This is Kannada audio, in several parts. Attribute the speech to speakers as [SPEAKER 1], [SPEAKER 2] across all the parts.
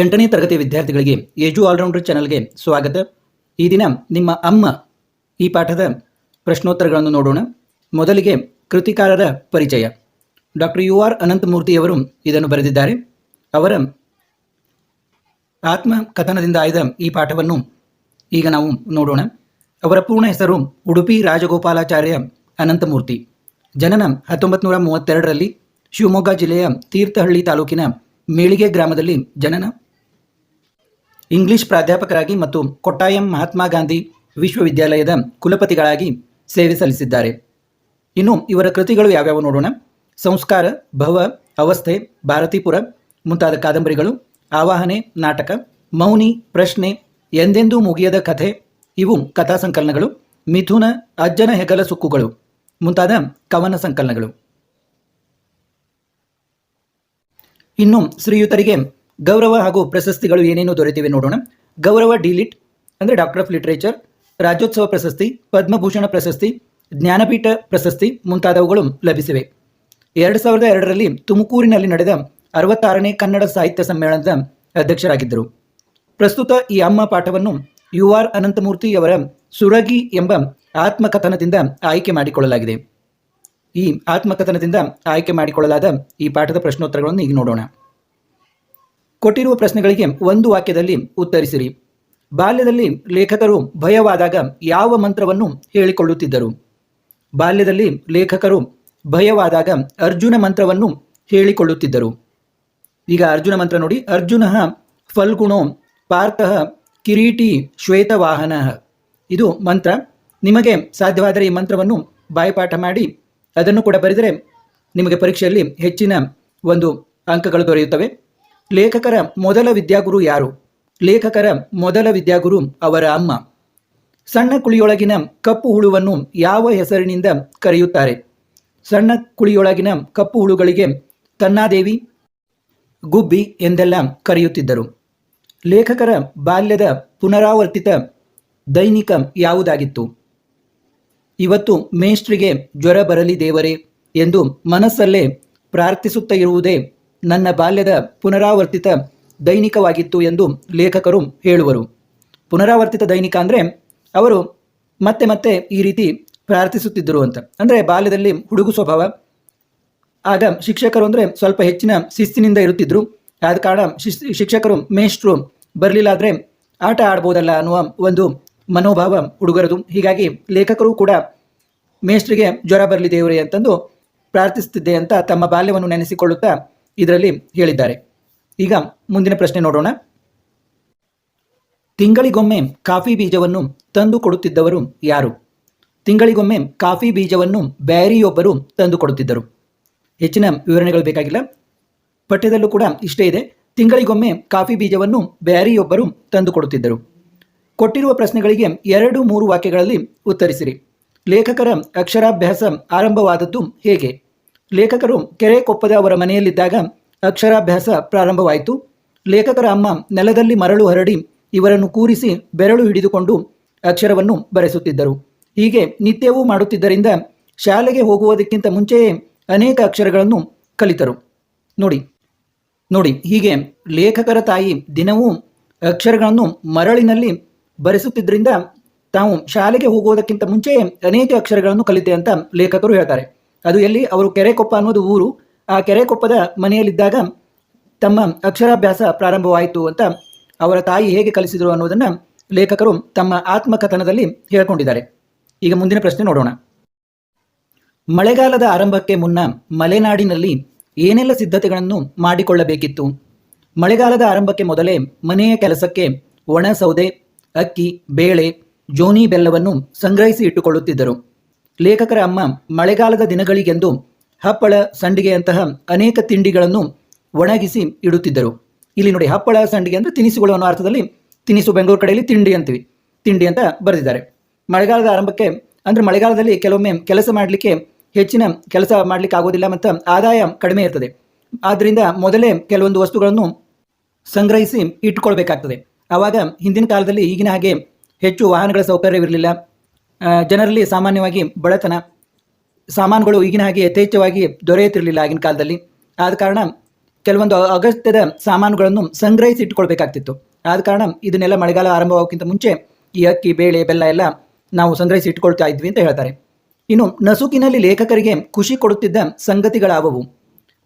[SPEAKER 1] ಎಂಟನೇ ತರಗತಿ ವಿದ್ಯಾರ್ಥಿಗಳಿಗೆ ಏಜು ಆಲ್ರೌಂಡರ್ ಚಾನಲ್ಗೆ ಸ್ವಾಗತ. ಈ ದಿನ ನಿಮ್ಮ ಅಮ್ಮ ಈ ಪಾಠದ ಪ್ರಶ್ನೋತ್ತರಗಳನ್ನು ನೋಡೋಣ. ಮೊದಲಿಗೆ ಕೃತಿಕಾರರ ಪರಿಚಯ. ಡಾಕ್ಟರ್ ಯು ಆರ್ ಅನಂತಮೂರ್ತಿಯವರು ಇದನ್ನು ಬರೆದಿದ್ದಾರೆ. ಅವರ ಆತ್ಮ ಕಥನದಿಂದ ಆಯ್ದ ಈ ಪಾಠವನ್ನು ಈಗ ನಾವು ನೋಡೋಣ. ಅವರ ಪೂರ್ಣ ಹೆಸರು ಉಡುಪಿ ರಾಜಗೋಪಾಲಾಚಾರ್ಯ ಅನಂತಮೂರ್ತಿ. ಜನನ ಹತ್ತೊಂಬತ್ತು ನೂರ ಮೂವತ್ತೆರಡರಲ್ಲಿ ಶಿವಮೊಗ್ಗ ಜಿಲ್ಲೆಯ ತೀರ್ಥಹಳ್ಳಿ ತಾಲೂಕಿನ ಮೇಳಿಗೆ ಗ್ರಾಮದಲ್ಲಿ ಜನನ ಇಂಗ್ಲಿಷ್ ಪ್ರಾಧ್ಯಾಪಕರಾಗಿ ಮತ್ತು ಕೊಟ್ಟಾಯಂ ಮಹಾತ್ಮ ಗಾಂಧಿ ವಿಶ್ವವಿದ್ಯಾಲಯದ ಕುಲಪತಿಗಳಾಗಿ ಸೇವೆ ಸಲ್ಲಿಸಿದ್ದಾರೆ. ಇನ್ನು ಇವರ ಕೃತಿಗಳು ಯಾವ್ಯಾವ ನೋಡೋಣ. ಸಂಸ್ಕಾರ, ಭವ, ಅವಸ್ಥೆ, ಭಾರತೀಪುರ ಮುಂತಾದ ಕಾದಂಬರಿಗಳು, ಆವಾಹನೆ, ನಾಟಕ, ಮೌನಿ, ಪ್ರಶ್ನೆ, ಎಂದೆಂದೂ ಮುಗಿಯದ ಕಥೆ, ಇವು ಕಥಾ ಸಂಕಲನಗಳು, ಮಿಥುನ ಅಜ್ಜನ ಹೆಗಲ ಸುಕ್ಕುಗಳು, ಮುಂತಾದ ಕವನ ಸಂಕಲನಗಳು. ಇನ್ನು ಶ್ರೀಯುತರಿಗೆ ಗೌರವ ಹಾಗೂ ಪ್ರಶಸ್ತಿಗಳು ಏನೇನು ದೊರೆತಿವೆ ನೋಡೋಣ. ಗೌರವ ಡಿಲಿಟ್, ಅಂದರೆ ಡಾಕ್ಟರ್ ಆಫ್ ಲಿಟ್ರೇಚರ್ ರಾಜ್ಯೋತ್ಸವ ಪ್ರಶಸ್ತಿ, ಪದ್ಮಭೂಷಣ ಪ್ರಶಸ್ತಿ, ಜ್ಞಾನಪೀಠ ಪ್ರಶಸ್ತಿ ಮುಂತಾದವುಗಳು ಲಭಿಸಿವೆ. ಎರಡು ಸಾವಿರದ ಎರಡರಲ್ಲಿ ತುಮಕೂರಿನಲ್ಲಿ ನಡೆದ ಅರವತ್ತಾರನೇ ಕನ್ನಡ ಸಾಹಿತ್ಯ ಸಮ್ಮೇಳನದ ಅಧ್ಯಕ್ಷರಾಗಿದ್ದರು. ಪ್ರಸ್ತುತ ಈ ಅಮ್ಮ ಪಾಠವನ್ನು ಯು ಆರ್ ಅನಂತಮೂರ್ತಿಯವರ ಸುರಗಿ ಎಂಬ ಆತ್ಮಕಥನದಿಂದ ಆಯ್ಕೆ ಮಾಡಿಕೊಳ್ಳಲಾಗಿದೆ. ಈ ಆತ್ಮಕಥನದಿಂದ ಆಯ್ಕೆ ಮಾಡಿಕೊಳ್ಳಲಾದ ಈ ಪಾಠದ ಪ್ರಶ್ನೋತ್ತರಗಳನ್ನು ಈಗ ನೋಡೋಣ. ಕೊಟ್ಟಿರುವ ಪ್ರಶ್ನೆಗಳಿಗೆ ಒಂದು ವಾಕ್ಯದಲ್ಲಿ ಉತ್ತರಿಸಿರಿ. ಬಾಲ್ಯದಲ್ಲಿ ಲೇಖಕರು ಭಯವಾದಾಗ ಯಾವ ಮಂತ್ರವನ್ನು ಹೇಳಿಕೊಳ್ಳುತ್ತಿದ್ದರು? ಬಾಲ್ಯದಲ್ಲಿ ಲೇಖಕರು ಭಯವಾದಾಗ ಅರ್ಜುನ ಮಂತ್ರವನ್ನು ಹೇಳಿಕೊಳ್ಳುತ್ತಿದ್ದರು. ಈಗ ಅರ್ಜುನ ಮಂತ್ರ ನೋಡಿ. ಅರ್ಜುನ ಫಲ್ಗುಣೋ ಪಾರ್ಥ ಕಿರೀಟಿ ಶ್ವೇತವಾಹನ. ಇದು ಮಂತ್ರ. ನಿಮಗೆ ಸಾಧ್ಯವಾದರೆ ಈ ಮಂತ್ರವನ್ನು ಬಾಯಿಪಾಠ ಮಾಡಿ, ಅದನ್ನು ಕೂಡ ಬರೆದರೆ ನಿಮಗೆ ಪರೀಕ್ಷೆಯಲ್ಲಿ ಹೆಚ್ಚಿನ ಒಂದು ಅಂಕಗಳು ದೊರೆಯುತ್ತವೆ. ಲೇಖಕರ ಮೊದಲ ವಿದ್ಯಾಗುರು ಯಾರು? ಲೇಖಕರ ಮೊದಲ ವಿದ್ಯಾಗುರು ಅವರ ಅಮ್ಮ. ಸಣ್ಣ ಕುಳಿಯೊಳಗಿನ ಕಪ್ಪು ಹುಳುವನ್ನು ಯಾವ ಹೆಸರಿನಿಂದ ಕರೆಯುತ್ತಾರೆ? ಸಣ್ಣ ಕುಳಿಯೊಳಗಿನ ಕಪ್ಪು ಹುಳುಗಳಿಗೆ ತನ್ನಾದೇವಿ, ಗುಬ್ಬಿ ಎಂದೆಲ್ಲ ಕರೆಯುತ್ತಿದ್ದರು. ಲೇಖಕರ ಬಾಲ್ಯದ ಪುನರಾವರ್ತಿತ ದೈನಿಕ ಯಾವುದಾಗಿತ್ತು? ಇವತ್ತು ಮೇಷ್ಟ್ರಿಗೆ ಜ್ವರ ಬರಲಿ ದೇವರೇ ಎಂದು ಮನಸ್ಸಲ್ಲೇ ಪ್ರಾರ್ಥಿಸುತ್ತ ಇರುವುದೇ ನನ್ನ ಬಾಲ್ಯದ ಪುನರಾವರ್ತಿತ ದೈನಿಕವಾಗಿತ್ತು ಎಂದು ಲೇಖಕರು ಹೇಳುವರು. ಪುನರಾವರ್ತಿತ ದೈನಿಕ ಅಂದರೆ ಅವರು ಮತ್ತೆ ಮತ್ತೆ ಈ ರೀತಿ ಪ್ರಾರ್ಥಿಸುತ್ತಿದ್ದರು ಅಂತ. ಅಂದರೆ ಬಾಲ್ಯದಲ್ಲಿ ಹುಡುಗು ಸ್ವಭಾವ, ಆಗ ಶಿಕ್ಷಕರು ಅಂದರೆ ಸ್ವಲ್ಪ ಹೆಚ್ಚಿನ ಶಿಸ್ತಿನಿಂದ ಇರುತ್ತಿದ್ದರು ಆದ ಕಾರಣ ಶಿಕ್ಷಕರು ಮೇಷ್ಟ್ರು ಬರಲಿಲ್ಲ ಆದರೆ ಆಟ ಆಡ್ಬೋದಲ್ಲ ಅನ್ನುವ ಒಂದು ಮನೋಭಾವ ಹುಡುಗರದು. ಹೀಗಾಗಿ ಲೇಖಕರು ಕೂಡ ಮೇಷ್ಟ್ರಿಗೆ ಜ್ವರ ಬರಲಿ ದೇವರೇ ಅಂತಂದು ಪ್ರಾರ್ಥಿಸುತ್ತಿದ್ದೆ ಅಂತ ತಮ್ಮ ಬಾಲ್ಯವನ್ನು ನೆನೆಸಿಕೊಳ್ಳುತ್ತಾ ಇದರಲ್ಲಿ ಹೇಳಿದ್ದಾರೆ. ಈಗ ಮುಂದಿನ ಪ್ರಶ್ನೆ ನೋಡೋಣ. ತಿಂಗಳಿಗೊಮ್ಮೆ ಕಾಫಿ ಬೀಜವನ್ನು ತಂದು ಕೊಡುತ್ತಿದ್ದವರು ಯಾರು? ತಿಂಗಳಿಗೊಮ್ಮೆ ಕಾಫಿ ಬೀಜವನ್ನು ಬ್ಯಾರಿಯೊಬ್ಬರು ತಂದು ಕೊಡುತ್ತಿದ್ದರು. ಹೆಚ್ಚಿನ ವಿವರಣೆಗಳು ಬೇಕಾಗಿಲ್ಲ. ಪಠ್ಯದಲ್ಲೂ ಕೂಡ ಇಷ್ಟೇ ಇದೆ. ತಿಂಗಳಿಗೊಮ್ಮೆ ಕಾಫಿ ಬೀಜವನ್ನು ಬ್ಯಾರಿಯೊಬ್ಬರು ತಂದು ಕೊಡುತ್ತಿದ್ದರು. ಕೊಟ್ಟಿರುವ ಪ್ರಶ್ನೆಗಳಿಗೆ ಎರಡು ಮೂರು ವಾಕ್ಯಗಳಲ್ಲಿ ಉತ್ತರಿಸಿರಿ. ಲೇಖಕರ ಅಕ್ಷರಾಭ್ಯಾಸ ಆರಂಭವಾದದ್ದು ಹೇಗೆ? ಲೇಖಕರು ಕೆರೆ ಕೊಪ್ಪದ ಅವರ ಮನೆಯಲ್ಲಿದ್ದಾಗ ಅಕ್ಷರಾಭ್ಯಾಸ ಪ್ರಾರಂಭವಾಯಿತು. ಲೇಖಕರ ಅಮ್ಮ ನೆಲದಲ್ಲಿ ಮರಳು ಹರಡಿ ಇವರನ್ನು ಕೂರಿಸಿ ಬೆರಳು ಹಿಡಿದುಕೊಂಡು ಅಕ್ಷರವನ್ನು ಬರೆಸುತ್ತಿದ್ದರು. ಹೀಗೆ ನಿತ್ಯವೂ ಮಾಡುತ್ತಿದ್ದರಿಂದ ಶಾಲೆಗೆ ಹೋಗುವುದಕ್ಕಿಂತ ಮುಂಚೆಯೇ ಅನೇಕ ಅಕ್ಷರಗಳನ್ನು ಕಲಿತರು. ನೋಡಿ ನೋಡಿ, ಹೀಗೆ ಲೇಖಕರ ತಾಯಿ ದಿನವೂ ಅಕ್ಷರಗಳನ್ನು ಮರಳಿನಲ್ಲಿ ಬರೆಸುತ್ತಿದ್ದರಿಂದ ತಾವು ಶಾಲೆಗೆ ಹೋಗುವುದಕ್ಕಿಂತ ಮುಂಚೆಯೇ ಅನೇಕ ಅಕ್ಷರಗಳನ್ನು ಕಲಿತೆ ಅಂತ ಲೇಖಕರು ಹೇಳ್ತಾರೆ. ಅದು ಎಲ್ಲಿ? ಅವರು ಕೆರೆಕೊಪ್ಪ ಅನ್ನೋದು ಊರು. ಆ ಕೆರೆಕೊಪ್ಪದ ಮನೆಯಲ್ಲಿದ್ದಾಗ ತಮ್ಮ ಅಕ್ಷರಾಭ್ಯಾಸ ಪ್ರಾರಂಭವಾಯಿತು ಅಂತ ಅವರ ತಾಯಿ ಹೇಗೆ ಕಲಿಸಿದರು ಅನ್ನೋದನ್ನು ಲೇಖಕರು ತಮ್ಮ ಆತ್ಮಕಥನದಲ್ಲಿ ಹೇಳಿಕೊಂಡಿದ್ದಾರೆ. ಈಗ ಮುಂದಿನ ಪ್ರಶ್ನೆ ನೋಡೋಣ. ಮಳೆಗಾಲದ ಆರಂಭಕ್ಕೆ ಮುನ್ನ ಮಲೆನಾಡಿನಲ್ಲಿ ಏನೆಲ್ಲ ಸಿದ್ಧತೆಗಳನ್ನು ಮಾಡಿಕೊಳ್ಳಬೇಕಿತ್ತು? ಮಳೆಗಾಲದ ಆರಂಭಕ್ಕೆ ಮೊದಲೇ ಮನೆಯ ಕೆಲಸಕ್ಕೆ ಒಣ ಸೌದೆ, ಅಕ್ಕಿ, ಬೇಳೆ, ಜೋನಿ ಬೆಲ್ಲವನ್ನು ಸಂಗ್ರಹಿಸಿ ಇಟ್ಟುಕೊಳ್ಳುತ್ತಿದ್ದರು. ಲೇಖಕರ ಅಮ್ಮ ಮಳೆಗಾಲದ ದಿನಗಳಿಗೆಂದು ಹಪ್ಪಳ ಸಂಡಿಗೆಯಂತಹ ಅನೇಕ ತಿಂಡಿಗಳನ್ನು ಒಣಗಿಸಿ ಇಡುತ್ತಿದ್ದರು. ಇಲ್ಲಿ ನೋಡಿ ಹಪ್ಪಳ ಸಂಡಿಗೆ ಅಂದರೆ ತಿನಿಸುಗಳು ಅನ್ನೋ ಅರ್ಥದಲ್ಲಿ ತಿನಿಸು ಬೆಂಗಳೂರು ಕಡೆಯಲ್ಲಿ ತಿಂಡಿ ಅಂತೀವಿ. ತಿಂಡಿ ಅಂತ ಬರೆದಿದ್ದಾರೆ. ಮಳೆಗಾಲದ ಆರಂಭಕ್ಕೆ ಅಂದರೆ ಮಳೆಗಾಲದಲ್ಲಿ ಕೆಲವೊಮ್ಮೆ ಕೆಲಸ ಮಾಡಲಿಕ್ಕೆ ಹೆಚ್ಚಿನ ಕೆಲಸ ಮಾಡಲಿಕ್ಕೆ ಆಗೋದಿಲ್ಲ ಮತ್ತು ಆದಾಯ ಕಡಿಮೆ ಇರ್ತದೆ. ಆದ್ದರಿಂದ ಮೊದಲೇ ಕೆಲವೊಂದು ವಸ್ತುಗಳನ್ನು ಸಂಗ್ರಹಿಸಿ ಇಟ್ಕೊಳ್ಬೇಕಾಗ್ತದೆ. ಆವಾಗ ಹಿಂದಿನ ಕಾಲದಲ್ಲಿ ಈಗಿನ ಹಾಗೆ ಹೆಚ್ಚು ವಾಹನಗಳ ಸೌಕರ್ಯವಿರಲಿಲ್ಲ. ಜನರಲ್ಲಿ ಸಾಮಾನ್ಯವಾಗಿ ಬಡತನ, ಸಾಮಾನುಗಳು ಈಗಿನ ಹಾಗೆ ಯಥೇಚ್ಛವಾಗಿ ದೊರೆಯುತ್ತಿರಲಿಲ್ಲ ಆಗಿನ ಕಾಲದಲ್ಲಿ. ಆದ ಕಾರಣ ಕೆಲವೊಂದು ಅಗತ್ಯದ ಸಾಮಾನುಗಳನ್ನು ಸಂಗ್ರಹಿಸಿ ಇಟ್ಕೊಳ್ಬೇಕಾಗ್ತಿತ್ತು ಆದ ಕಾರಣ ಇದನ್ನೆಲ್ಲ ಮಳೆಗಾಲ ಆರಂಭವಾಗೋಕ್ಕಿಂತ ಮುಂಚೆ ಈ ಅಕ್ಕಿ, ಬೇಳೆ, ಬೆಲ್ಲ ಎಲ್ಲ ನಾವು ಸಂಗ್ರಹಿಸಿ ಇಟ್ಕೊಳ್ತಾ ಇದ್ವಿ ಅಂತ ಹೇಳ್ತಾರೆ. ಇನ್ನು ನಸುಕಿನಲ್ಲಿ ಲೇಖಕರಿಗೆ ಖುಷಿ ಕೊಡುತ್ತಿದ್ದ ಸಂಗತಿಗಳಾವವು.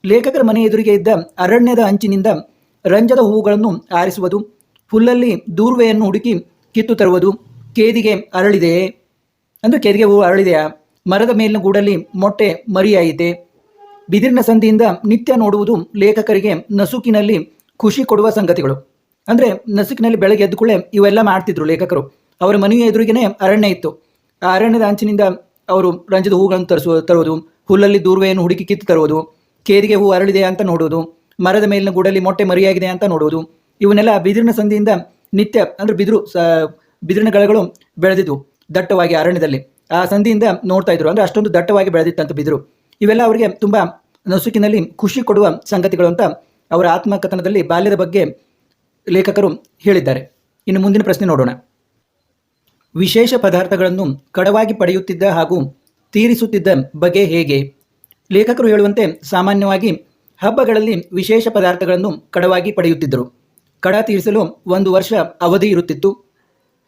[SPEAKER 1] ಲೇಖಕರ ಮನೆ ಎದುರಿಗೆ ಇದ್ದ ಅರಣ್ಯದ ಅಂಚಿನಿಂದ ರಂಜದ ಹೂಗಳನ್ನು ಆರಿಸುವುದು, ಹುಲ್ಲಲ್ಲಿ ದೂರ್ವೆಯನ್ನು ಹುಡುಕಿ ಕಿತ್ತು ತರುವುದು, ಕೇದಿಗೆ ಅರಳಿದೆಯೇ? ಅಂದ್ರೆ ಕೆರೆಗೆ ಹೂವು ಅರಳಿದೆಯಾ? ಮರದ ಮೇಲಿನ ಗೂಡಲ್ಲಿ ಮೊಟ್ಟೆ ಮರಿಯಾಯಿತೆ ಬಿದಿರಿನ ಸಂಧಿಯಿಂದ ನಿತ್ಯ ನೋಡುವುದು ಲೇಖಕರಿಗೆ ನಸುಕಿನಲ್ಲಿ ಖುಷಿ ಕೊಡುವ ಸಂಗತಿಗಳು. ಅಂದರೆ ನಸುಕಿನಲ್ಲಿ ಬೆಳಗ್ಗೆ ಎದ್ದು ಕೂಡಲೇ ಇವೆಲ್ಲ ಮಾಡ್ತಿದ್ರು ಲೇಖಕರು. ಅವರ ಮನೆಯ ಎದುರಿಗೇನೆ ಅರಣ್ಯ ಇತ್ತು. ಆ ಅರಣ್ಯದ ಅಂಚಿನಿಂದ ಅವರು ರಂಜದ ಹೂಗಳನ್ನು ತರಿಸುವ ತರುವುದು, ಹುಲ್ಲಲ್ಲಿ ದೂರ್ವೆಯನ್ನು ಹುಡುಕಿ ಕಿತ್ತು ತರುವುದು, ಕೇರಿಗೆ ಹೂ ಅರಳಿದೆ ಅಂತ ನೋಡುವುದು, ಮರದ ಮೇಲಿನ ಗೂಡಲ್ಲಿ ಮೊಟ್ಟೆ ಮರಿಯಾಗಿದೆ ಅಂತ ನೋಡುವುದು, ಇವನ್ನೆಲ್ಲ ಬಿದಿರಿನ ಸಂಧಿಯಿಂದ ನಿತ್ಯ, ಅಂದರೆ ಬಿದಿರು, ಸ, ಬಿದಿರಿನ ಗಳಗಳು ಬೆಳೆದಿದ್ವು. ದಟ್ಟವಾಗಿ ಅರಣ್ಯದಲ್ಲಿ, ಆ ಸಂಧಿಯಿಂದ ನೋಡ್ತಾ ಇದ್ರು. ಅಂದ್ರೆ ಅಷ್ಟೊಂದು ದಟ್ಟವಾಗಿ ಬೆಳೆದಿತ್ತಂತ ಬಿದ್ರು. ಇವೆಲ್ಲ ಅವರಿಗೆ ತುಂಬಾ ನಸುಕಿನಲ್ಲಿ ಖುಷಿ ಕೊಡುವ ಸಂಗತಿಗಳು ಅಂತ ಅವರ ಆತ್ಮಕಥನದಲ್ಲಿ ಬಾಲ್ಯದ ಬಗ್ಗೆ ಲೇಖಕರು ಹೇಳಿದ್ದಾರೆ. ಇನ್ನು ಮುಂದಿನ ಪ್ರಶ್ನೆ ನೋಡೋಣ. ವಿಶೇಷ ಪದಾರ್ಥಗಳನ್ನು ಕಡವಾಗಿ ಪಡೆಯುತ್ತಿದ್ದ ಹಾಗೂ ತೀರಿಸುತ್ತಿದ್ದ ಬಗೆ ಹೇಗೆ? ಲೇಖಕರು ಹೇಳುವಂತೆ ಸಾಮಾನ್ಯವಾಗಿ ಹಬ್ಬಗಳಲ್ಲಿ ವಿಶೇಷ ಪದಾರ್ಥಗಳನ್ನು ಕಡವಾಗಿ ಪಡೆಯುತ್ತಿದ್ದರು. ಕಡ ತೀರಿಸಲು ಒಂದು ವರ್ಷ ಅವಧಿ ಇರುತ್ತಿತ್ತು.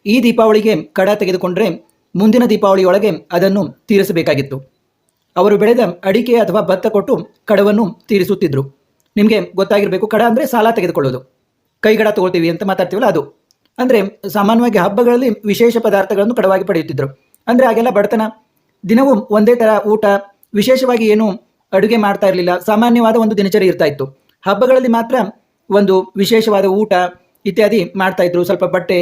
[SPEAKER 1] ಈ ದೀಪಾವಳಿಗೆ ಕಡ ತೆಗೆದುಕೊಂಡರೆ ಮುಂದಿನ ದೀಪಾವಳಿಯೊಳಗೆ ಅದನ್ನು ತೀರಿಸಬೇಕಾಗಿತ್ತು. ಅವರು ಬೆಳೆದ ಅಡಿಕೆ ಅಥವಾ ಭತ್ತ ಕೊಟ್ಟು ಕಡವನ್ನು ತೀರಿಸುತ್ತಿದ್ದರು ನಿಮಗೆ ಗೊತ್ತಾಗಿರಬೇಕು, ಕಡ ಅಂದರೆ ಸಾಲ ತೆಗೆದುಕೊಳ್ಳೋದು. ಕೈಗಡ ತಗೊಳ್ತೀವಿ ಅಂತ ಮಾತಾಡ್ತೀವಲ್ಲ ಅದು. ಅಂದರೆ ಸಾಮಾನ್ಯವಾಗಿ ಹಬ್ಬಗಳಲ್ಲಿ ವಿಶೇಷ ಪದಾರ್ಥಗಳನ್ನು ಕಡವಾಗಿ ಪಡೆಯುತ್ತಿದ್ದರು ಅಂದರೆ ಆಗೆಲ್ಲ ಬಡತನ. ದಿನವೂ ಒಂದೇ ಥರ ಊಟ, ವಿಶೇಷವಾಗಿ ಏನು ಅಡುಗೆ ಮಾಡ್ತಾ ಇರಲಿಲ್ಲ. ಸಾಮಾನ್ಯವಾದ ಒಂದು ದಿನಚರಿ ಇರ್ತಾ ಇತ್ತು. ಹಬ್ಬಗಳಲ್ಲಿ ಮಾತ್ರ ಒಂದು ವಿಶೇಷವಾದ ಊಟ ಇತ್ಯಾದಿ ಮಾಡ್ತಾಯಿದ್ರು ಸ್ವಲ್ಪ ಬಟ್ಟೆ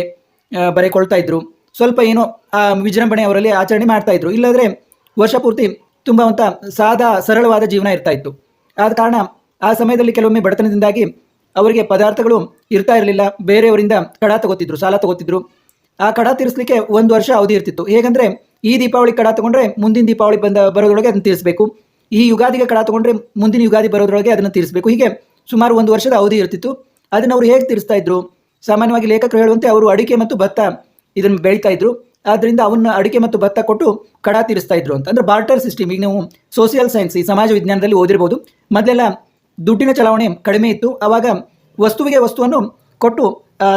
[SPEAKER 1] ಬರೆಕೊಳ್ತಾ ಇದ್ರು. ಸ್ವಲ್ಪ ಏನೋ ವಿಜೃಂಭಣೆ ಅವರಲ್ಲಿ ಆಚರಣೆ ಮಾಡ್ತಾ ಇದ್ರು. ಇಲ್ಲದ್ರೆ ವರ್ಷ ಪೂರ್ತಿ ತುಂಬ ಅಂತ ಸಾದಾ, ಸರಳವಾದ ಜೀವನ ಇರ್ತಾ ಇತ್ತು. ಆದ ಕಾರಣ ಆ ಸಮಯದಲ್ಲಿ ಕೆಲವೊಮ್ಮೆ ಬಡತನದಿಂದಾಗಿ ಅವರಿಗೆ ಪದಾರ್ಥಗಳು ಇರ್ತಾ ಇರಲಿಲ್ಲ. ಬೇರೆಯವರಿಂದ ಕಡ ತಗೋತಿದ್ರು, ಸಾಲ ತಗೋತಿದ್ರು. ಆ ಕಡ ತೀರಿಸಲಿಕ್ಕೆ ಒಂದು ವರ್ಷ ಅವಧಿ ಇರ್ತಿತ್ತು. ಹೇಗಂದ್ರೆ, ಈ ದೀಪಾವಳಿ ಕಡ ತಗೊಂಡ್ರೆ ಮುಂದಿನ ದೀಪಾವಳಿ ಬಂದ, ಬರೋದ್ರೊಳಗೆ ಅದನ್ನು ತೀರಿಸಬೇಕು. ಈ ಯುಗಾದಿಗೆ ಕಡ ತಗೊಂಡ್ರೆ ಮುಂದಿನ ಯುಗಾದಿ ಬರೋದ್ರೊಳಗೆ ಅದನ್ನು ತೀರಿಸಬೇಕು. ಹೀಗೆ ಸುಮಾರು ಒಂದು ವರ್ಷದ ಅವಧಿ ಇರ್ತಿತ್ತು. ಅದನ್ನು ಅವರು ಹೇಗೆ ತೀರಿಸ್ತಾ ಇದ್ರು? ಸಾಮಾನ್ಯವಾಗಿ ಲೇಖಕರು ಹೇಳುವಂತೆ ಅವರು ಅಡಿಕೆ ಮತ್ತು ಭತ್ತ ಇದನ್ನು ಬೆಳೀತಾ ಇದ್ರು. ಆದ್ರಿಂದ ಅವನ್ನ ಅಡಿಕೆ ಮತ್ತು ಭತ್ತ ಕೊಟ್ಟು ಕಡ ತೀರಿಸ್ತಾ ಇದ್ರು ಅಂತ. ಅಂದ್ರೆ ಬಾರ್ಟರ್ ಸಿಸ್ಟಮ್ ಈಗ ನೀವು ಸೋಷಿಯಲ್ ಸೈನ್ಸ್ ಈ ಸಮಾಜ ವಿಜ್ಞಾನದಲ್ಲಿ ಓದಿರ್ಬೋದು. ಮೊದಲೆಲ್ಲ ದುಡ್ಡಿನ ಚಲಾವಣೆ ಕಡಿಮೆ ಇತ್ತು. ಆವಾಗ ವಸ್ತುವಿಗೆ ವಸ್ತುವನ್ನು ಕೊಟ್ಟು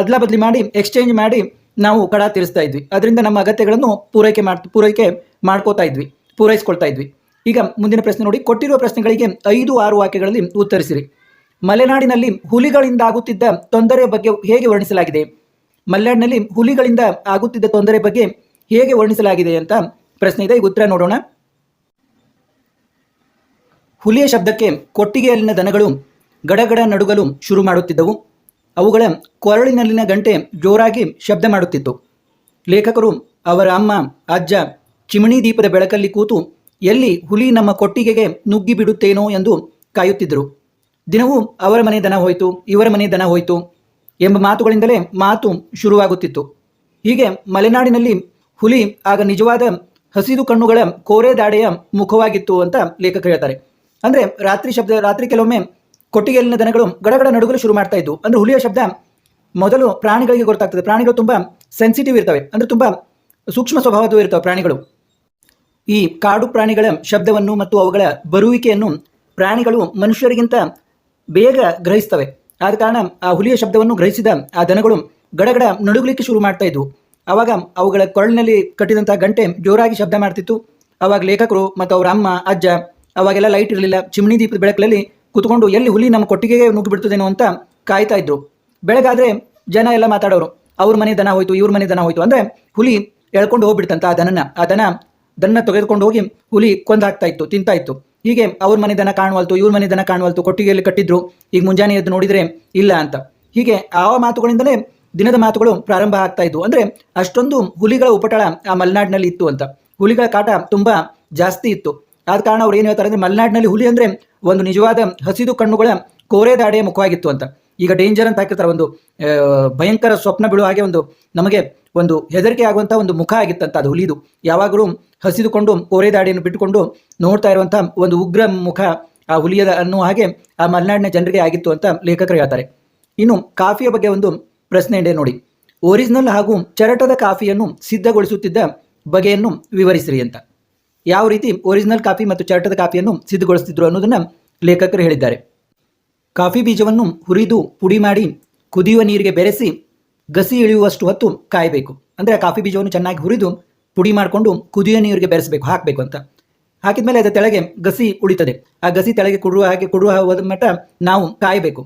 [SPEAKER 1] ಅದಲ ಬದಲಿ ಮಾಡಿ ಎಕ್ಸ್ಚೇಂಜ್ ಮಾಡಿ ನಾವು ಕಡ ತೀರಿಸ್ತಾ ಇದ್ವಿ. ಅದರಿಂದ ನಮ್ಮ ಅಗತ್ಯಗಳನ್ನು ಪೂರೈಕೆ ಮಾಡ್, ಪೂರೈಕೆ ಮಾಡ್ಕೋತಾ ಇದ್ವಿ, ಪೂರೈಸ್ಕೊಳ್ತಾ ಇದ್ವಿ. ಈಗ ಮುಂದಿನ ಪ್ರಶ್ನೆ ನೋಡಿ, ಕೊಟ್ಟಿರುವ ಪ್ರಶ್ನೆಗಳಿಗೆ ಐದು, ಆರು ವಾಕ್ಯಗಳಲ್ಲಿ ಉತ್ತರಿಸಿರಿ. ಮಲೆನಾಡಿನಲ್ಲಿ ಹುಲಿಗಳಿಂದ ಆಗುತ್ತಿದ್ದ ತೊಂದರೆಯ ಬಗ್ಗೆ ಹೇಗೆ ವರ್ಣಿಸಲಾಗಿದೆ? ಮಲೆನಾಡಿನಲ್ಲಿ ಹುಲಿಗಳಿಂದ ಆಗುತ್ತಿದ್ದ ತೊಂದರೆ ಬಗ್ಗೆ ಹೇಗೆ ವರ್ಣಿಸಲಾಗಿದೆ ಅಂತ ಪ್ರಶ್ನೆ ಇದೆ. ಉತ್ತರ ನೋಡೋಣ. ಹುಲಿಯ ಶಬ್ದಕ್ಕೆ ಕೊಟ್ಟಿಗೆಯಲ್ಲಿನ ದನಗಳು ಗಡಗಡ ನಡುಗಲು ಶುರು ಮಾಡುತ್ತಿದ್ದವು. ಅವುಗಳ ಕೊರಳಿನಲ್ಲಿನ ಗಂಟೆ ಜೋರಾಗಿ ಶಬ್ದ ಮಾಡುತ್ತಿತ್ತು. ಲೇಖಕರು ಅವರ ಅಮ್ಮ, ಅಜ್ಜ ಚಿಮಣಿ ದೀಪದ ಬೆಳಕಲ್ಲಿ ಕೂತು, ಎಲ್ಲಿ ಹುಲಿ ನಮ್ಮ ಕೊಟ್ಟಿಗೆಗೆ ನುಗ್ಗಿ ಬಿಡುತ್ತೇನೋ ಎಂದು ಕಾಯುತ್ತಿದ್ದರು. ದಿನವೂ ಅವರ ಮನೆ ದನ ಹೋಯಿತು, ಇವರ ಮನೆ ದನ ಹೋಯಿತು ಎಂಬ ಮಾತುಗಳಿಂದಲೇ ಮಾತು ಶುರುವಾಗುತ್ತಿತ್ತು. ಹೀಗೆ ಮಲೆನಾಡಿನಲ್ಲಿ ಹುಲಿ, ಆಗ ನಿಜವಾದ ಹಸಿದು ಕಣ್ಣುಗಳ ಕೋರೆ ದಾಡೆಯ ಮುಖವಾಗಿತ್ತು ಅಂತ ಲೇಖಕ ಹೇಳ್ತಾರೆ. ಅಂದ್ರೆ ರಾತ್ರಿ ಶಬ್ದ, ರಾತ್ರಿ ಕೆಲವೊಮ್ಮೆ ಕೊಟ್ಟಿಗೆಯಲ್ಲಿನ ದನಗಳು ಗಡಗಡ ನಡುಗಲು ಶುರು ಮಾಡ್ತಾ ಇದ್ವು. ಅಂದ್ರೆ ಹುಲಿಯ ಶಬ್ದ ಮೊದಲು ಪ್ರಾಣಿಗಳಿಗೆ ಗೊತ್ತಾಗ್ತದೆ. ಪ್ರಾಣಿಗಳು ತುಂಬಾ ಸೆನ್ಸಿಟಿವ್ ಇರ್ತವೆ. ಅಂದ್ರೆ ತುಂಬಾ ಸೂಕ್ಷ್ಮ ಸ್ವಭಾವದ ಇರ್ತವೆ ಪ್ರಾಣಿಗಳು. ಈ ಕಾಡು ಪ್ರಾಣಿಗಳ ಶಬ್ದವನ್ನು ಮತ್ತು ಅವುಗಳ ಬರುವಿಕೆಯನ್ನು ಪ್ರಾಣಿಗಳು ಮನುಷ್ಯರಿಗಿಂತ ಬೇಗ ಗ್ರಹಿಸ್ತವೆ. ಆದ ಕಾರಣ ಆ ಹುಲಿಯ ಶಬ್ದವನ್ನು ಗ್ರಹಿಸಿದ ಆ ದನಗಳು ಗಡಗಡ ನಡುಗಲಿಕ್ಕೆ ಶುರು ಮಾಡ್ತಾ ಇದ್ವು. ಆವಾಗ ಅವುಗಳ ಕೊರಳಿನಲ್ಲಿ ಕಟ್ಟಿದಂಥ ಗಂಟೆ ಜೋರಾಗಿ ಶಬ್ದ ಮಾಡ್ತಿತ್ತು. ಅವಾಗ ಲೇಖಕರು ಮತ್ತು ಅವರ ಅಮ್ಮ, ಅಜ್ಜ ಅವಾಗೆಲ್ಲ ಲೈಟ್ ಇರಲಿಲ್ಲ. ಚಿಮಣಿ ದೀಪದ ಬೆಳಕಲ್ಲಿ ಕುತ್ಕೊಂಡು ಎಲ್ಲಿ ಹುಲಿ ನಮ್ಮ ಕೊಟ್ಟಿಗೆಗೆ ನುಗ್ಗಿ ಬಿಡ್ತದೇನೋ ಅಂತ ಕಾಯ್ತಾ ಇದ್ರು. ಬೆಳಗಾದ್ರೆ ಜನ ಎಲ್ಲ ಮಾತಾಡೋರು. ಅವ್ರ ಮನೆ ದನ ಹೋಯ್ತು, ಇವ್ರ ಮನೆ ದನ ಹೋಯ್ತು ಅಂದ್ರೆ ಹುಲಿ ಎಳ್ಕೊಂಡು ಹೋಗ್ಬಿಡ್ತಂತ ಆ ದನನ. ಆ ದನ ದನ ತೆಗೆದುಕೊಂಡು ಹೋಗಿ ಹುಲಿ ಕೊಂದು ಹಾಕ್ತಾ ಇತ್ತು, ತಿಂತಾ ಇತ್ತು. ಹೀಗೆ ಅವ್ರ ಮನೆ ದನ ಕಾಣುವಲ್ತು, ಇವ್ರ ಮನೆ ದನ ಕಾಣುವಲ್ತು, ಕೊಟ್ಟಿಗೆಯಲ್ಲಿ ಕಟ್ಟಿದ್ರು, ಈಗ ಮುಂಜಾನೆ ಎದ್ದು ನೋಡಿದ್ರೆ ಇಲ್ಲ ಅಂತ. ಹೀಗೆ ಆ ಮಾತುಗಳಿಂದಲೇ ದಿನದ ಮಾತುಗಳು ಪ್ರಾರಂಭ ಆಗ್ತಾ ಇದ್ವು. ಅಂದ್ರೆ ಅಷ್ಟೊಂದು ಹುಲಿಗಳ ಉಪಟಳ ಆ ಮಲೆನಾಡಿನಲ್ಲಿ ಇತ್ತು ಅಂತ. ಹುಲಿಗಳ ಕಾಟ ತುಂಬಾ ಜಾಸ್ತಿ ಇತ್ತು. ಆದ ಕಾರಣ ಅವ್ರು ಏನು ಹೇಳ್ತಾರೆ ಅಂದ್ರೆ ಮಲೆನಾಡಿನಲ್ಲಿ ಹುಲಿ ಅಂದ್ರೆ ಒಂದು ನಿಜವಾದ ಹಸಿದು ಕಣ್ಣುಗಳ ಕೋರೆ ದಾಡೆಯ ಮುಖವಾಗಿತ್ತು ಅಂತ. ಈಗ ಡೇಂಜರ್ ಅಂತ ಹಾಕಿರ್ತಾರೆ, ಒಂದು ಭಯಂಕರ ಸ್ವಪ್ನ ಬೀಳುವ ಹಾಗೆ ಒಂದು, ನಮಗೆ ಒಂದು ಹೆದರಿಕೆ ಆಗುವಂಥ ಒಂದು ಮುಖ ಆಗಿತ್ತಂತ, ಅದು ಹುಲಿದು. ಯಾವಾಗಲೂ ಹಸಿದುಕೊಂಡು ಕೋರೆ ದಾಡಿಯನ್ನು ಬಿಟ್ಟುಕೊಂಡು ನೋಡ್ತಾ ಇರುವಂಥ ಒಂದು ಉಗ್ರ ಮುಖ ಆ ಹುಲಿಯದ ಅನ್ನುವ ಹಾಗೆ ಆ ಮಲೆನಾಡಿನ ಜನರಿಗೆ ಆಗಿತ್ತು ಅಂತ ಲೇಖಕರು ಹೇಳ್ತಾರೆ. ಇನ್ನು ಕಾಫಿಯ ಬಗ್ಗೆ ಒಂದು ಪ್ರಶ್ನೆ ಇದೆ ನೋಡಿ. ಒರಿಜಿನಲ್ ಹಾಗೂ ಚರಟದ ಕಾಫಿಯನ್ನು ಸಿದ್ಧಗೊಳಿಸುತ್ತಿದ್ದ ಬಗೆಯನ್ನು ವಿವರಿಸಿರಿ ಅಂತ. ಯಾವ ರೀತಿ ಒರಿಜಿನಲ್ ಕಾಫಿ ಮತ್ತು ಚರಟದ ಕಾಫಿಯನ್ನು ಸಿದ್ಧಗೊಳಿಸ್ತಿದ್ರು ಅನ್ನೋದನ್ನು ಲೇಖಕರು ಹೇಳಿದ್ದಾರೆ. ಕಾಫಿ ಬೀಜವನ್ನು ಹುರಿದು ಪುಡಿ ಮಾಡಿ ಕುದಿಯುವ ನೀರಿಗೆ ಬೆರೆಸಿ ಗಸಿ ಇಳಿಯುವಷ್ಟು ಹೊತ್ತು ಕಾಯಬೇಕು. ಅಂದರೆ ಕಾಫಿ ಬೀಜವನ್ನು ಚೆನ್ನಾಗಿ ಹುರಿದು ಪುಡಿ ಮಾಡಿಕೊಂಡು ಕುದಿಯುವ ನೀರಿಗೆ ಬೆರೆಸಬೇಕು, ಹಾಕಬೇಕು ಅಂತ. ಹಾಕಿದ್ಮೇಲೆ ಅದರ ತೆಳಗೆ ಗಸಿ ಉಳಿತದೆ. ಆ ಗಸಿ ತೆಳಗೆ ಕೊಡುವ ಹಾಗೆ ಕೊಡುವ ಹೋದ ನಾವು ಕಾಯಬೇಕು.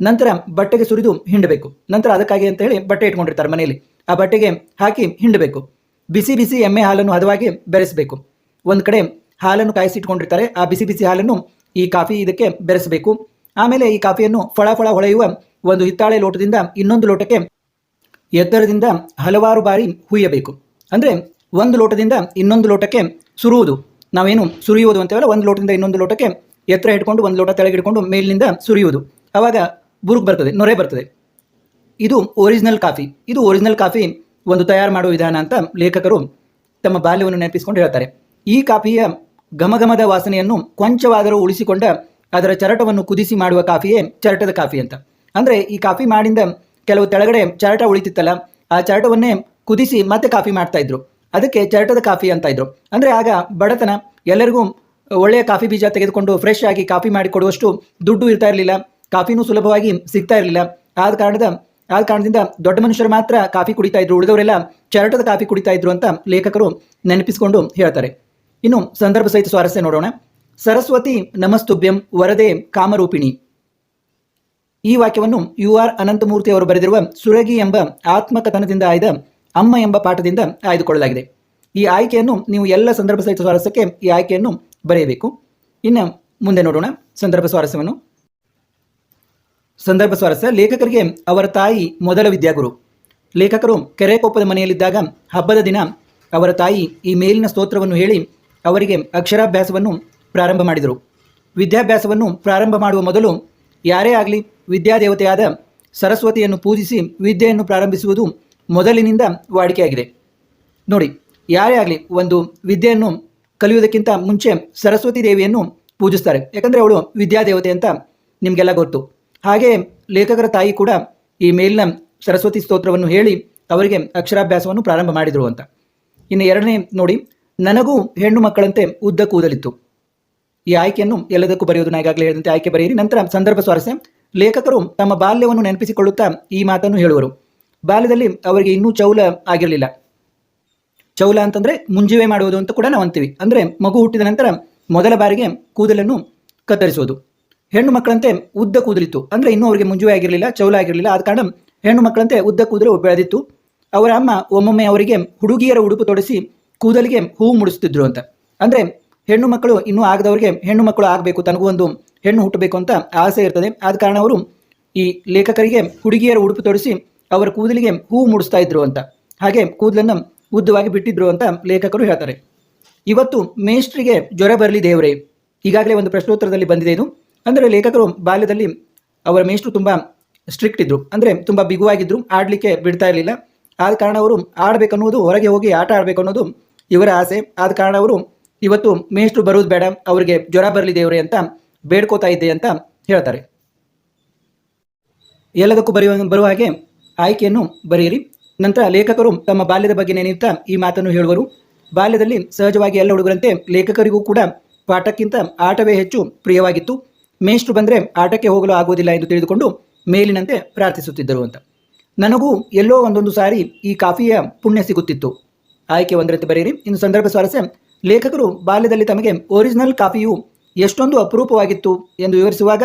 [SPEAKER 1] ನಂತರ ಬಟ್ಟೆಗೆ ಸುರಿದು ಹಿಂಡಬೇಕು. ನಂತರ ಅದಕ್ಕಾಗಿ ಅಂತ ಹೇಳಿ ಬಟ್ಟೆ ಇಟ್ಕೊಂಡಿರ್ತಾರೆ ಮನೆಯಲ್ಲಿ. ಆ ಬಟ್ಟೆಗೆ ಹಾಕಿ ಹಿಂಡಬೇಕು. ಬಿಸಿ ಬಿಸಿ ಎಮ್ಮೆ ಹಾಲನ್ನು ಹದವಾಗಿ ಬೆರೆಸಬೇಕು. ಒಂದು ಕಡೆ ಹಾಲನ್ನು ಕಾಯಿಸಿ ಇಟ್ಕೊಂಡಿರ್ತಾರೆ. ಆ ಬಿಸಿ ಬಿಸಿ ಹಾಲನ್ನು ಈ ಕಾಫಿ ಇದಕ್ಕೆ ಬೆರೆಸಬೇಕು. ಆಮೇಲೆ ಈ ಕಾಫಿಯನ್ನು ಫಳ ಫಳ ಹೊಳೆಯುವ ಒಂದು ಹಿತ್ತಾಳೆ ಲೋಟದಿಂದ ಇನ್ನೊಂದು ಲೋಟಕ್ಕೆ ಎತ್ತರದಿಂದ ಹಲವಾರು ಬಾರಿ ಹುಯ್ಯಬೇಕು. ಅಂದರೆ ಒಂದು ಲೋಟದಿಂದ ಇನ್ನೊಂದು ಲೋಟಕ್ಕೆ ಸುರುವುದು. ನಾವೇನು ಸುರಿಯುವುದು ಅಂತೇವಲ್ಲ, ಒಂದು ಲೋಟದಿಂದ ಇನ್ನೊಂದು ಲೋಟಕ್ಕೆ ಎತ್ತರ ಹಿಡ್ಕೊಂಡು ಒಂದು ಲೋಟ ತೆಳಗೆ ಹಿಡ್ಕೊಂಡು ಮೇಲಿನಿಂದ ಸುರಿಯುವುದು. ಆವಾಗ ಬುರುಕು ಬರ್ತದೆ, ನೊರೆ ಬರ್ತದೆ. ಇದು ಒರಿಜಿನಲ್ ಕಾಫಿ. ಇದು ಒರಿಜಿನಲ್ ಕಾಫಿ ಒಂದು ತಯಾರು ಮಾಡುವ ವಿಧಾನ ಅಂತ ಲೇಖಕರು ತಮ್ಮ ಬಾಲ್ಯವನ್ನು ನೆನಪಿಸಿಕೊಂಡು ಹೇಳ್ತಾರೆ. ಈ ಕಾಫಿಯ ಘಮಘಮದ ವಾಸನೆಯನ್ನು ಕೊಂಚವಾದರೂ ಉಳಿಸಿಕೊಂಡ ಅದರ ಚರಟವನ್ನು ಕುದಿಸಿ ಮಾಡುವ ಕಾಫಿಯೇ ಚರಟದ ಕಾಫಿ ಅಂತ. ಅಂದರೆ ಈ ಕಾಫಿ ಮಾಡಿಂದ ಕೆಲವು ತೆಳಗಡೆ ಚರಟ ಉಳಿತಿತ್ತಲ್ಲ, ಆ ಚರಟವನ್ನೇ ಕುದಿಸಿ ಮತ್ತೆ ಕಾಫಿ ಮಾಡ್ತಾ ಇದ್ರು. ಅದಕ್ಕೆ ಚರಟದ ಕಾಫಿ ಅಂತ ಇದ್ರು. ಅಂದರೆ ಆಗ ಬಡತನ ಎಲ್ಲರಿಗೂ ಒಳ್ಳೆಯ ಕಾಫಿ ಬೀಜ ತೆಗೆದುಕೊಂಡು ಫ್ರೆಶ್ ಆಗಿ ಕಾಫಿ ಮಾಡಿ ಕೊಡುವಷ್ಟು ದುಡ್ಡು ಇರ್ತಾ ಇರಲಿಲ್ಲ. ಕಾಫಿನೂ ಸುಲಭವಾಗಿ ಸಿಗ್ತಾ ಇರಲಿಲ್ಲ. ಆದ ಕಾರಣದ, ಆದ ಕಾರಣದಿಂದ ದೊಡ್ಡ ಮನುಷ್ಯರು ಮಾತ್ರ ಕಾಫಿ ಕುಡಿತಾ ಇದ್ರು, ಉಳಿದವರೆಲ್ಲ ಚರಟದ ಕಾಫಿ ಕುಡಿತಾ ಇದ್ರು ಅಂತ ಲೇಖಕರು ನೆನಪಿಸಿಕೊಂಡು ಹೇಳ್ತಾರೆ. ಇನ್ನು ಸಂದರ್ಭ ಸಹಿತ ಸ್ವಾರಸ್ಯ ನೋಡೋಣ. ಸರಸ್ವತಿ ನಮಸ್ತುಭ್ಯಂ ವರದೆ ಕಾಮರೂಪಿಣಿ. ಈ ವಾಕ್ಯವನ್ನು ಯು ಆರ್ ಅನಂತಮೂರ್ತಿ ಅವರು ಬರೆದಿರುವ ಸುರಗಿ ಎಂಬ ಆತ್ಮಕಥನದಿಂದ ಆಯ್ದ ಅಮ್ಮ ಎಂಬ ಪಾಠದಿಂದ ಆಯ್ದುಕೊಳ್ಳಲಾಗಿದೆ. ಈ ಆಯ್ಕೆಯನ್ನು ನೀವು ಎಲ್ಲ ಸಂದರ್ಭ ಸಹಿತ ಸ್ವಾರಸ್ಯಕ್ಕೆ ಈ ಆಯ್ಕೆಯನ್ನು ಬರೆಯಬೇಕು. ಇನ್ನು ಮುಂದೆ ನೋಡೋಣ ಸಂದರ್ಭ ಸ್ವಾರಸ್ಯವನ್ನು. ಸಂದರ್ಭ ಸ್ವಾರಸ್ಯ, ಲೇಖಕರಿಗೆ ಅವರ ತಾಯಿ ಮೊದಲ ವಿದ್ಯಾಗುರು. ಲೇಖಕರು ಕೆರೆಕೊಪ್ಪದ ಮನೆಯಲ್ಲಿದ್ದಾಗ ಹಬ್ಬದ ದಿನ ಅವರ ತಾಯಿ ಈ ಮೇಲಿನ ಸ್ತೋತ್ರವನ್ನು ಹೇಳಿ ಅವರಿಗೆ ಅಕ್ಷರಾಭ್ಯಾಸವನ್ನು ಪ್ರಾರಂಭ ಮಾಡಿದರು. ವಿದ್ಯಾಭ್ಯಾಸವನ್ನು ಪ್ರಾರಂಭ ಮಾಡುವ ಮೊದಲು ಯಾರೇ ಆಗಲಿ ವಿದ್ಯಾದೇವತೆಯಾದ ಸರಸ್ವತಿಯನ್ನು ಪೂಜಿಸಿ ವಿದ್ಯೆಯನ್ನು ಪ್ರಾರಂಭಿಸುವುದು ಮೊದಲಿನಿಂದ ವಾಡಿಕೆಯಾಗಿದೆ. ನೋಡಿ, ಯಾರೇ ಆಗಲಿ ಒಂದು ವಿದ್ಯೆಯನ್ನು ಕಲಿಯುವುದಕ್ಕಿಂತ ಮುಂಚೆ ಸರಸ್ವತಿ ದೇವಿಯನ್ನು ಪೂಜಿಸ್ತಾರೆ. ಯಾಕಂದರೆ ಅವಳು ವಿದ್ಯಾದೇವತೆ ಅಂತ ನಿಮಗೆಲ್ಲ ಗೊತ್ತು. ಹಾಗೆ ಲೇಖಕರ ತಾಯಿ ಕೂಡ ಈ ಮೇಲಿನ ಸರಸ್ವತಿ ಸ್ತೋತ್ರವನ್ನು ಹೇಳಿ ಅವರಿಗೆ ಅಕ್ಷರಾಭ್ಯಾಸವನ್ನು ಪ್ರಾರಂಭ ಮಾಡಿದರು ಅಂತ. ಇನ್ನು ಎರಡನೇ ನೋಡಿ, ನನಗೂ ಹೆಣ್ಣು ಮಕ್ಕಳಂತೆ ಉದ್ದ ಕೂದಲಿತ್ತು. ಈ ಆಯ್ಕೆಯನ್ನು ಎಲ್ಲದಕ್ಕೂ ಬರೆಯೋದು ಈಗಾಗಲೇ ಹೇಳಿದಂತೆ ಆಯ್ಕೆ ಬರೆಯಿರಿ. ನಂತರ ಸಂದರ್ಭ ಸ್ವಾರಸ್ಯ. ಲೇಖಕರು ತಮ್ಮ ಬಾಲ್ಯವನ್ನು ನೆನಪಿಸಿಕೊಳ್ಳುತ್ತಾ ಈ ಮಾತನ್ನು ಹೇಳುವರು. ಬಾಲ್ಯದಲ್ಲಿ ಅವರಿಗೆ ಇನ್ನೂ ಚೌಲ ಆಗಿರಲಿಲ್ಲ. ಚೌಲ ಅಂತಂದ್ರೆ ಮುಂಜುವೆ ಮಾಡುವುದು ಅಂತ ಕೂಡ ನಾವು ಅಂತೀವಿ. ಅಂದ್ರೆ ಮಗು ಹುಟ್ಟಿದ ನಂತರ ಮೊದಲ ಬಾರಿಗೆ ಕೂದಲನ್ನು ಕತ್ತರಿಸುವುದು. ಹೆಣ್ಣು ಮಕ್ಕಳಂತೆ ಉದ್ದ ಕೂದಲಿತ್ತು. ಅಂದ್ರೆ ಇನ್ನೂ ಅವರಿಗೆ ಮುಂಜುವೆ ಆಗಿರಲಿಲ್ಲ, ಚೌಲ ಆಗಿರಲಿಲ್ಲ. ಆದ ಕಾರಣ ಹೆಣ್ಣು ಮಕ್ಕಳಂತೆ ಉದ್ದ ಕೂದಲು ಬೆಳೆದಿತ್ತು. ಅವರ ಅಮ್ಮ ಒಮ್ಮೊಮ್ಮೆ ಅವರಿಗೆ ಹುಡುಗಿಯರ ಉಡುಪು ತೊಡಿಸಿ ಕೂದಲಿಗೆ ಹೂವು ಮುಡಿಸುತ್ತಿದ್ರು ಅಂತ. ಅಂದ್ರೆ ಹೆಣ್ಣು ಮಕ್ಕಳು ಇನ್ನೂ ಆಗದವರಿಗೆ ಹೆಣ್ಣು ಮಕ್ಕಳು ಆಗಬೇಕು ತನಗೂ ಒಂದು ಹೆಣ್ಣು ಹುಟ್ಟಬೇಕು ಅಂತ ಆಸೆ ಇರ್ತದೆ. ಆದ ಕಾರಣ ಅವರು ಈ ಲೇಖಕರಿಗೆ ಹುಡುಗಿಯರ ಉಡುಪು ತೊಡಿಸಿ ಅವರ ಕೂದಲಿಗೆ ಹೂವು ಮೂಡಿಸ್ತಾ ಇದ್ರು ಅಂತ. ಹಾಗೆ ಕೂದಲನ್ನು ಉದ್ದವಾಗಿ ಬಿಟ್ಟಿದ್ರು ಅಂತ ಲೇಖಕರು ಹೇಳ್ತಾರೆ. ಇವತ್ತು ಮೇಷ್ಟ್ರಿಗೆ ಜ್ವರ ಬರಲಿ ದೇವರೇ. ಈಗಾಗಲೇ ಒಂದು ಪ್ರಶ್ನೋತ್ತರದಲ್ಲಿ ಬಂದಿದೆ ಇದು. ಅಂದರೆ ಲೇಖಕರು ಬಾಲ್ಯದಲ್ಲಿ ಅವರ ಮೇಷ್ಟ್ರು ತುಂಬ ಸ್ಟ್ರಿಕ್ಟ್ ಇದ್ದರು ಅಂದರೆ ತುಂಬ ಬಿಗುವಾಗಿದ್ದರು ಆಡಲಿಕ್ಕೆ ಬಿಡ್ತಾ ಇರಲಿಲ್ಲ. ಆದ ಕಾರಣ ಅವರು ಆಡಬೇಕನ್ನೋದು ಹೊರಗೆ ಹೋಗಿ ಆಟ ಆಡಬೇಕು ಅನ್ನೋದು ಇವರ ಆಸೆ. ಆದ ಕಾರಣ ಅವರು ಇವತ್ತು ಮೇಷ್ಟ್ರು ಬರೋದು ಬೇಡ, ಅವರಿಗೆ ಜ್ವರ ಬರಲಿ ಇವರೇ ಅಂತ ಬೇಡ್ಕೋತಾ ಇದ್ದೆ ಅಂತ ಹೇಳ್ತಾರೆ. ಎಲ್ಲದಕ್ಕೂ ಬರೆಯುವ ಬರುವ ಹಾಗೆ ಆಯ್ಕೆಯನ್ನು ಬರೆಯಿರಿ. ನಂತರ ಲೇಖಕರು ತಮ್ಮ ಬಾಲ್ಯದ ಬಗ್ಗೆ ನೆನೆಯುತ್ತಾ ಈ ಮಾತನ್ನು ಹೇಳುವರು. ಬಾಲ್ಯದಲ್ಲಿ ಸಹಜವಾಗಿ ಎಲ್ಲ ಹುಡುಗರಂತೆ ಲೇಖಕರಿಗೂ ಕೂಡ ಪಾಠಕ್ಕಿಂತ ಆಟವೇ ಹೆಚ್ಚು ಪ್ರಿಯವಾಗಿತ್ತು. ಮೇಷ್ಟ್ರು ಬಂದರೆ ಆಟಕ್ಕೆ ಹೋಗಲು ಆಗುವುದಿಲ್ಲ ಎಂದು ತಿಳಿದುಕೊಂಡು ಮೇಲಿನಂತೆ ಪ್ರಾರ್ಥಿಸುತ್ತಿದ್ದರು ಅಂತ. ನನಗೂ ಎಲ್ಲೋ ಒಂದೊಂದು ಸಾರಿ ಈ ಕಾಫಿಯ ಪುಣ್ಯ ಸಿಗುತ್ತಿತ್ತು. ಆಯ್ಕೆ ಒಂದರಂತೆ ಬರೆಯಿರಿ. ಇನ್ನು ಸಂದರ್ಭ ಸ್ವಾರಸ್ಯ ಲೇಖಕರು ಬಾಲ್ಯದಲ್ಲಿ ತಮಗೆ ಒರಿಜಿನಲ್ ಕಾಫಿಯು ಎಷ್ಟೊಂದು ಅಪರೂಪವಾಗಿತ್ತು ಎಂದು ವಿವರಿಸುವಾಗ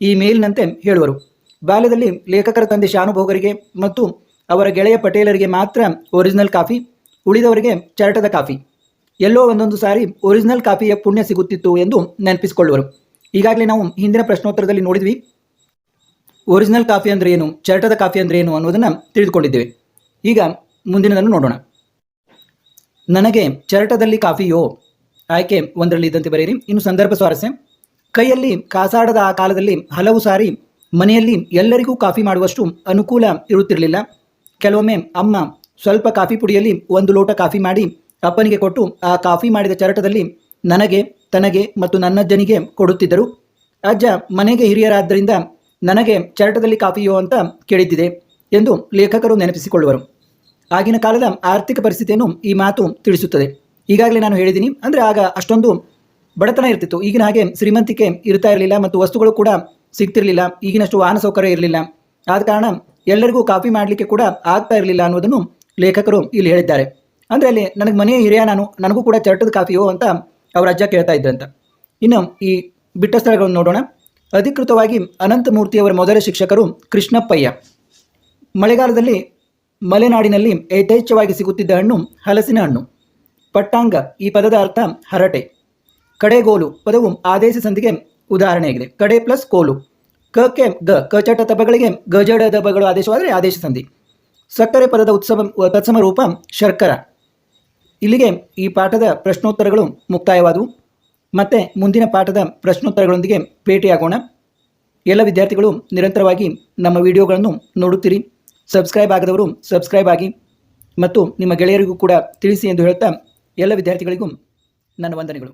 [SPEAKER 1] ಈ ಮೇಲಿನಂತೆ ಹೇಳುವರು. ಬಾಲ್ಯದಲ್ಲಿ ಲೇಖಕರ ತಂದೆ ಶಾನುಭೋಗರಿಗೆ ಮತ್ತು ಅವರ ಗೆಳೆಯ ಪಟೇಲರಿಗೆ ಮಾತ್ರ ಒರಿಜಿನಲ್ ಕಾಫಿ, ಉಳಿದವರಿಗೆ ಚರಟದ ಕಾಫಿ. ಎಲ್ಲೋ ಒಂದೊಂದು ಸಾರಿ ಒರಿಜಿನಲ್ ಕಾಫಿಯ ಪುಣ್ಯ ಸಿಗುತ್ತಿತ್ತು ಎಂದು ನೆನಪಿಸಿಕೊಳ್ಳುವರು. ಈಗಾಗಲೇ ನಾವು ಹಿಂದಿನ ಪ್ರಶ್ನೋತ್ತರದಲ್ಲಿ ನೋಡಿದ್ವಿ. ಒರಿಜಿನಲ್ ಕಾಫಿ ಅಂದರೆ ಏನು, ಚರಟದ ಕಾಫಿ ಅಂದರೆ ಏನು ಅನ್ನೋದನ್ನು ತಿಳಿದುಕೊಂಡಿದ್ದೇವೆ. ಈಗ ಮುಂದಿನದನ್ನು ನೋಡೋಣ. ನನಗೆ ಚರಟದಲ್ಲಿ ಕಾಫಿಯೋ? ಆಯ್ಕೆ ಒಂದರಲ್ಲಿ ಇದ್ದಂತೆ ಬರೆಯಿರಿ. ಇನ್ನು ಸಂದರ್ಭ ಸ್ವಾರಸ್ಯ. ಕೈಯಲ್ಲಿ ಕಾಸಾಡದ ಆ ಕಾಲದಲ್ಲಿ ಹಲವು ಸಾರಿ ಮನೆಯಲ್ಲಿ ಎಲ್ಲರಿಗೂ ಕಾಫಿ ಮಾಡುವಷ್ಟು ಅನುಕೂಲ ಇರುತ್ತಿರಲಿಲ್ಲ. ಕೆಲವೊಮ್ಮೆ ಅಮ್ಮ ಸ್ವಲ್ಪ ಕಾಫಿ ಪುಡಿಯಲ್ಲಿ ಒಂದು ಲೋಟ ಕಾಫಿ ಮಾಡಿ ಅಪ್ಪನಿಗೆ ಕೊಟ್ಟು ಆ ಕಾಫಿ ಮಾಡಿದ ಚರಟದಲ್ಲಿ ನನಗೆ, ತನಗೆ ಮತ್ತು ನನ್ನಜ್ಜನಿಗೆ ಕೊಡುತ್ತಿದ್ದರು. ಅಜ್ಜ, ಮನೆಗೆ ಹಿರಿಯರಾದ್ದರಿಂದ ನನಗೆ ಚರಟದಲ್ಲಿ ಕಾಫಿಯೋ ಅಂತ ಕೇಳಿದ್ದಿದೆ ಎಂದು ಲೇಖಕರು ನೆನಪಿಸಿಕೊಳ್ಳುವರು. ಆಗಿನ ಕಾಲದ ಆರ್ಥಿಕ ಪರಿಸ್ಥಿತಿಯನ್ನು ಈ ಮಾತು ತಿಳಿಸುತ್ತದೆ. ಈಗಾಗಲೇ ನಾನು ಹೇಳಿದ್ದೀನಿ, ಅಂದರೆ ಆಗ ಅಷ್ಟೊಂದು ಬಡತನ ಇರ್ತಿತ್ತು. ಈಗಿನ ಹಾಗೆ ಶ್ರೀಮಂತಿಕೆ ಇರ್ತಾ ಇರಲಿಲ್ಲ ಮತ್ತು ವಸ್ತುಗಳು ಕೂಡ ಸಿಗ್ತಿರಲಿಲ್ಲ. ಈಗಿನಷ್ಟು ವಾಹನ ಸೌಕರ್ಯ ಇರಲಿಲ್ಲ. ಆದ ಕಾರಣ ಎಲ್ಲರಿಗೂ ಕಾಫಿ ಮಾಡಲಿಕ್ಕೆ ಕೂಡ ಆಗ್ತಾ ಇರಲಿಲ್ಲ ಅನ್ನೋದನ್ನು ಲೇಖಕರು ಇಲ್ಲಿ ಹೇಳಿದ್ದಾರೆ. ಅಂದರೆ ಅಲ್ಲಿ ನನಗೆ ಮನೆಯ ಹಿರಿಯ ನಾನು, ನನಗೂ ಕೂಡ ಚರ್ಟದ ಕಾಫಿಯೋ ಅಂತ ಅವರ ಅಜ್ಜ ಕೇಳ್ತಾ ಇದ್ದಂತ ಇನ್ನು ಈ ಬಿಟ್ಟ ಸ್ಥಳಗಳನ್ನು ನೋಡೋಣ. ಅಧಿಕೃತವಾಗಿ ಅನಂತಮೂರ್ತಿಯವರ ಮೊದಲ ಶಿಕ್ಷಕರು ಕೃಷ್ಣಪ್ಪಯ್ಯ. ಮಳೆಗಾಲದಲ್ಲಿ ಮಲೆನಾಡಿನಲ್ಲಿ ಯಥೇಚ್ಛವಾಗಿ ಸಿಗುತ್ತಿದ್ದ ಹಣ್ಣು ಹಲಸಿನ ಹಣ್ಣು. ಪಟ್ಟಾಂಗ ಈ ಪದದ ಅರ್ಥ ಹರಟೆ. ಕಡೆಗೋಲು ಪದವು ಆದೇಶ ಸಂಧಿಗೆ ಉದಾಹರಣೆಯಾಗಿದೆ. ಕಡೆ ಪ್ಲಸ್ ಕೋಲು. ಕ ಕೆ ಗ ಕಚಟ ತಪಗಳಿಗೆ ಗಜಡ ದಬಗಳು ಆದೇಶವಾದರೆ ಆದೇಶ ಸಂಧಿ. ಸಕ್ಕರೆ ಪದದ ಉತ್ಸವ ಪ್ರಥಮ ರೂಪ ಶರ್ಕರ. ಇಲ್ಲಿಗೆ ಈ ಪಾಠದ ಪ್ರಶ್ನೋತ್ತರಗಳು ಮುಕ್ತಾಯವಾದವು. ಮತ್ತೆ ಮುಂದಿನ ಪಾಠದ ಪ್ರಶ್ನೋತ್ತರಗಳೊಂದಿಗೆ ಭೇಟಿಯಾಗೋಣ. ಎಲ್ಲ ವಿದ್ಯಾರ್ಥಿಗಳು ನಿರಂತರವಾಗಿ ನಮ್ಮ ವಿಡಿಯೋಗಳನ್ನು ನೋಡುತ್ತೀರಿ. ಸಬ್ಸ್ಕ್ರೈಬ್ ಆಗದವರು ಸಬ್ಸ್ಕ್ರೈಬ್ ಆಗಿ ಮತ್ತು ನಿಮ್ಮ ಗೆಳೆಯರಿಗೂ ಕೂಡ ತಿಳಿಸಿ ಎಂದು ಹೇಳುತ್ತಾ ಎಲ್ಲ ವಿದ್ಯಾರ್ಥಿಗಳಿಗೂ ನನ್ನ ವಂದನೆಗಳು.